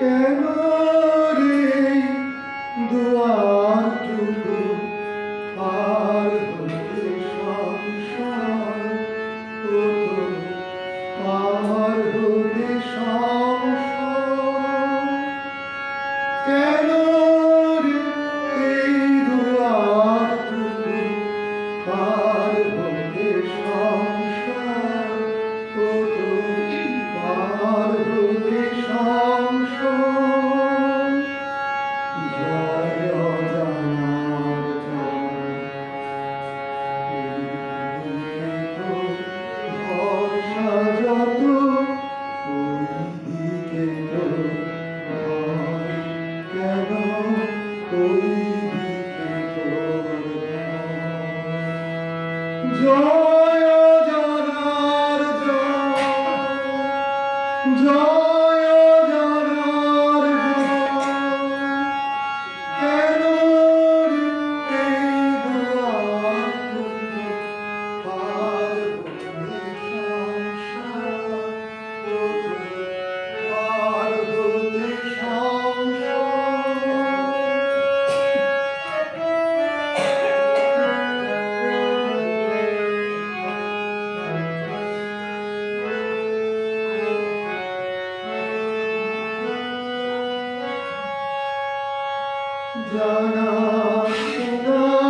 কেন রে দুয়ার টুকু Joy. जाना सुना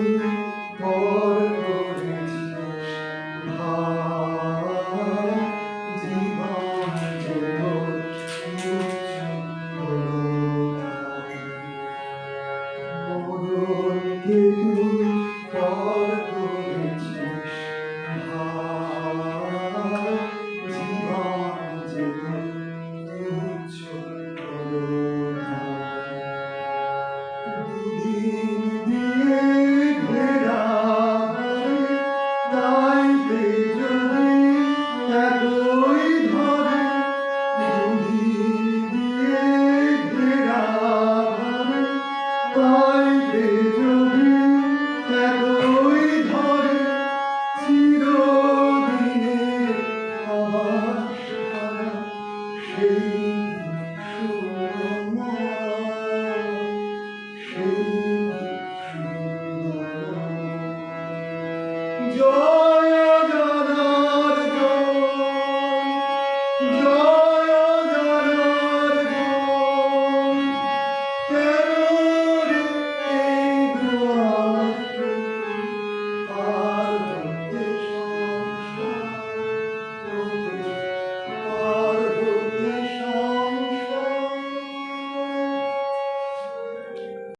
you.